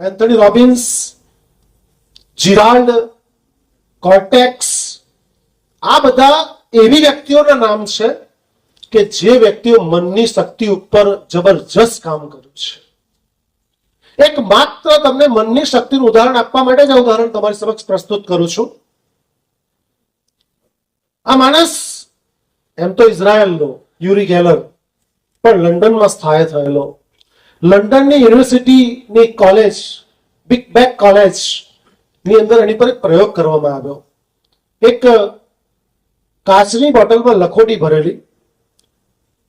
Anthony Robbins જીરાલ્ડ cortex આ બધા એવી વ્યક્તિઓના નામ છે કે જે વ્યક્તિઓ મનની શક્તિ ઉપર જબરજસ્ત કામ કર્યું છે. એક માત્ર તમને મનની શક્તિનું ઉદાહરણ આપવા માટે જ ઉદાહરણ તમારી સમક્ષ પ્રસ્તુત કરું છું. આ માણસ, એમ તો ઇઝરાયલનો, યુરી ગેલર, પણ લંડનમાં સ્થાય થયેલો લંડનની યુનિવર્સિટીની કોલેજ બિગ બેક કોલેજની અંદર એની પર એક પ્રયોગ કરવામાં આવ્યો. એક કાચની બોટલમાં લખોટી ભરેલી,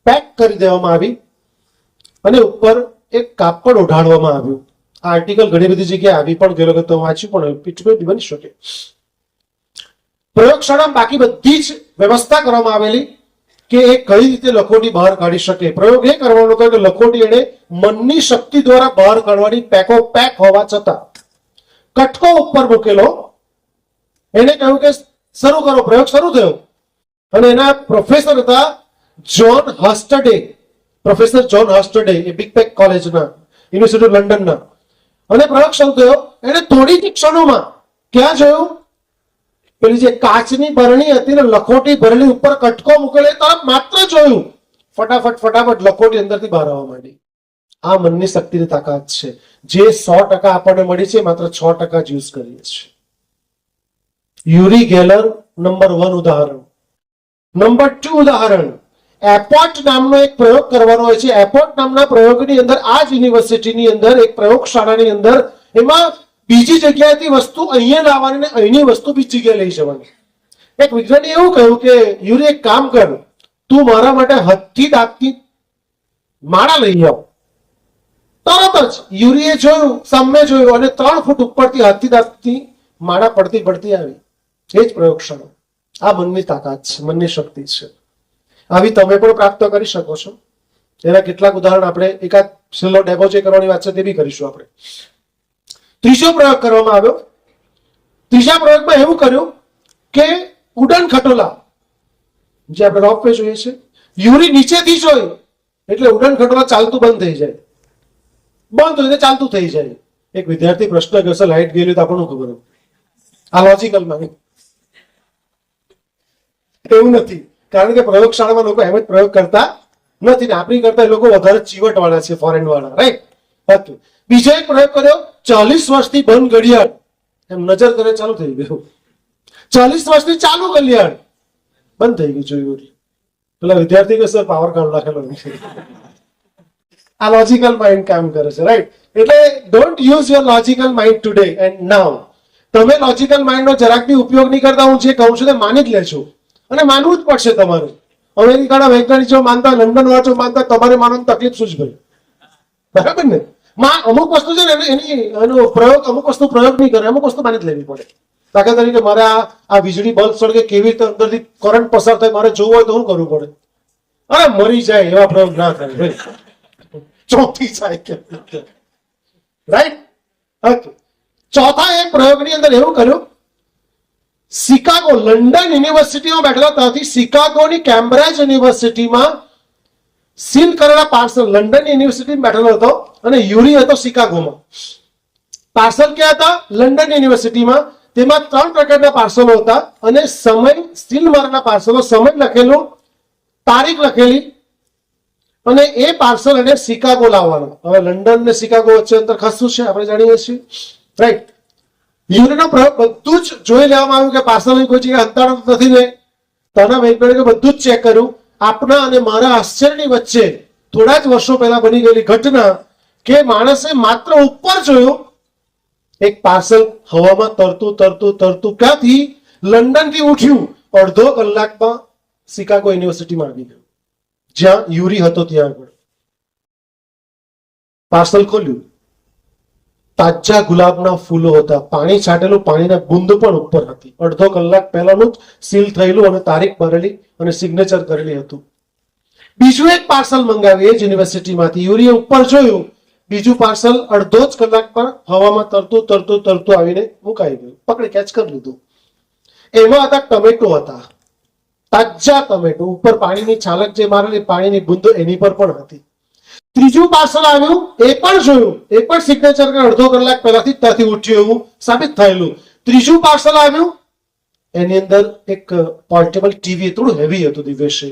પેક કરી દેવામાં આવી અને ઉપર એક કાપડ ઓઢાડવામાં આવ્યું. આ આર્ટિકલ ઘણી બધી જગ્યાએ આવી પણ ગયેલો તો વાંચ્યું પણ પીઠ બની શકે. પ્રયોગશાળામાં બાકી બધી જ વ્યવસ્થા કરવામાં આવેલી. કે એ કઈ રીતે લખોટી બહાર કાઢી શકે? પ્રયોગ એ કરવાનો હતો કે લખોટી એને મનની શક્તિ દ્વારા બહાર કાઢવાની પેકો પેક હોવા છતાં કટકો ઉપર મૂકેલો. એને કહ્યું કે શરૂ કરો, પ્રયોગ શરૂ થયો. અને એના પ્રોફેસર હતા જ્હોન હાસ્ટડે. પ્રોફેસર જ્હોન હાસ્ટડે એ બિગ પેક કોલેજના યુનિવર્સિટી લંડનના અને પ્રયોગ શરૂ થયો. એને થોડી જ ક્ષણોમાં. ક્યાં જોયું પેલી જે કાચની ભરણી હતી ને લખોટી ભરેલી ઉપર કટકો મૂકેલો તરફ માત્ર જોયું. ફટાફટ ફટાફટ લખોટી અંદરથી બહાર આવવા માંડી. આ મનની શક્તિની તાકાત છે. જે સો ટકા આપણને મળી છે માત્ર છ ટકા જ યુઝ કરીએ છીએ. યુરી ગેલર નંબર વન ઉદાહરણ. નંબર ટુ ઉદાહરણ. એપોર્ટ નામનો એક પ્રયોગ કરવાનો હોય છે. એપોર્ટ નામના પ્રયોગની અંદર આ જ યુનિવર્સિટીની અંદર, એક પ્રયોગશાળાની અંદર, એમાં બીજી જગ્યાએથી વસ્તુ અહીંયા લાવવાની ને અહીંની વસ્તુ બીજી જગ્યાએ લઈ જવાની. એક વિજ્ઞાની એવું કહ્યું કે, યુરી, એક કામ કર. તું મારા માટે હદથી દાંતથી માળા લઈ આવ. તરત જ યુરીએ જોયું, સામે જોયું અને ત્રણ ફૂટ ઉપરથી હાથથી દાંતથી માળા પડતી પડતી આવી. એ જ પ્રયોગશાળા આ મનની તાકાત છે, મનની શક્તિ છે. આવી તમે પણ પ્રાપ્ત કરી શકો છો. એના કેટલાક ઉદાહરણ આપણે એકાદ છેલ્લો ડેમો જે કરવાની વાત છે તે બી કરીશું આપણે. ત્રીજો પ્રયોગ કરવામાં આવ્યો. ત્રીજા પ્રયોગમાં એવું કર્યું કે ઉડન ખટોલા, જે આપણે રોપ વે જોઈએ છે, યુરી નીચેથી જોઈ, એટલે ઉડન ખટોલા ચાલતું બંધ થઈ જાય. બંધ હોય ચાલતું થઈ જાય. એક વિદ્યાર્થી પ્રશ્ન કરશે લાઈટ ગયેલી તો આપણને ખબર. આ લોજિકલમાં એવું નથી. કારણ કે પ્રયોગશાળામાં લોકો એમ જ પ્રયોગ કરતા નથી ને આપણી કરતા એ લોકો વધારે ચીવટ વાળા છે ફોરેન વાળા રાઈટ બીજો એક પ્રયોગ કર્યો ચાલીસ વર્ષથી બંધ ઘડિયાળ. એમ નજર કરે ચાલુ થઈ ગયું. ચાલીસ વર્ષથી ચાલુ કલ્યાણ બંધ થઈ ગયું જોયું પેલા વિદ્યાર્થી કે, સર પાવર કાર્ડ રાખેલો આ લોજિકલ માઇન્ડ કામ કરે છે રાઈટ એટલે don't use your logical mind today and now તમે લોજિકલ માઇન્ડનો જરાક બી ઉપયોગ નહીં કરતા, હું જે કહું છું તે માની જ લેશો અને માનવું જ પડશે તમારે. અમેરિકાના વૈજ્ઞાનિકો માનતા, લંડન વાંચો માનતા, તમારે માનવાની તકલીફ શું જ ભાઈ? બરાબર ને? માં, અમુક વસ્તુ છે ને એની- એની પ્રયોગ, અમુક વસ્તુ પ્રયોગ નહીં કરે, અમુક વસ્તુ માની જ લેવી પડે. દાખલા તરીકે મારે આ વીજળી બલ્બ સળગે કેવી રીતે અંદરથી કરંટ પસાર થાય, મારે જોવું હોય તો શું કરવું પડે? અરે મરી જાય એવા પ્રયોગ ના થાય ચોથી જાય કે રાઈટ ઓકે ચોથા એક પ્રયોગની અંદર એવું કર્યું, શિકાગો, લંડન યુનિવર્સિટીમાં બેઠેલા ત્યાંથી શિકાગોની કેમ્બ્રિજ યુનિવર્સિટીમાં સીલ કરેલા પાર્સલ, લંડન યુનિવર્સિટી બેઠેલો હતો અને યુરી હતો શિકાગોમાં. પાર્સલ ક્યાં હતા? લંડન યુનિવર્સિટીમાં. તેમાં ત્રણ પ્રકારના પાર્સલો હતા અને સમય, સીલ મારેલા પાર્સલો, સમય લખેલું, તારીખ લખેલી અને એ પાર્સલ એને શિકાગો લાવવાનો. હવે લંડન ને શિકાગો વચ્ચે અંતર ખાસું છે, આપણે જાણીએ છીએ. રાઈટ યુરીનો પ્રયોગ બધું જ જોઈ લેવામાં આવ્યું કે પાર્સલ કોઈ જગ્યાએ હંતાણો નથી ને તેના વૈજ્ઞાનિકે બધું જ ચેક કર્યું. આપણા અને મારા આશ્ચર્યની વચ્ચે થોડા જ વર્ષો પહેલા બની ગયેલી ઘટના કે માણસે માત્ર ઉપર જોયું, એક પાર્સલ હવામાં તરતું તરતું તરતું ક્યાંથી લંડનથી ઉઠ્યું? અડધો કલાકમાં શિકાગો યુનિવર્સિટીમાં આવી ગયું. જ્યાં યુરી હતો ત્યાં આગળ. પાર્સલ ખોલ્યું. તાજા ગુલાબના ફૂલો હતા. પાણી છાંટેલું પાણીના બુંદ પણ ઉપર હતી. અડધો કલાક પહેલાનું જ સીલ થયેલું અને તારીખ ભરેલી અને સિગ્નેચર કરેલી હતું. બીજું એક પાર્સલ મંગાવ્યું એ યુનિવર્સિટીમાંથી યુરીએ ઉપર જોયું. બીજું પાર્સલ અડધો જ કલાકમાં હવામાં તરતું તરતું તરતું આવીને મુકાઈ ગયું. પકડી કેચ કરી લીધું. એમાં હતા ટમેટો હતા. તાજા ટમેટો. ઉપર પાણીની છાલક જે મારેલી, પાણીની બુંદ એની પર પણ હતી. ત્રીજું પાર્સલ આવ્યું એ પણ જોયું, એ પણ સિગ્નેચર કે અડધો કલાક પહેલાથી ત્યાંથી ઉઠ્યું એવું સાબિત થયેલું. ત્રીજું પાર્સલ આવ્યું એની અંદર એક પોર્ટેબલ ટીવી થોડું હેવી હતું દિવ્યેશે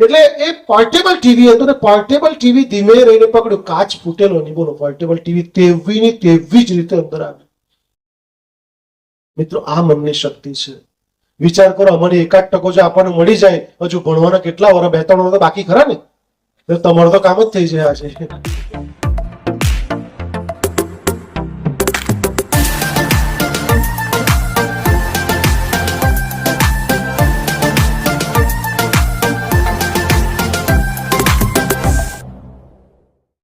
એટલે એ પોર્ટેબલ ટીવી હતું ને પોર્ટેબલ ટીવી ધીમે રહીને પકડ્યું. કાચ ફૂટેલો નહીં, બોલો પોર્ટેબલ ટીવી તેવી ની તેવી જ રીતે અંદર આવ્યું મિત્રો, આ મનની શક્તિ છે. વિચાર કરો અમારી એકાદ ટકો જો આપણને મળી જાય, હજુ ભણવાના કેટલા વર્ષ બે ત્રણ વર્ષ બાકી ખરા ને? તમારું તો કામ જ થઈ જાય આજે.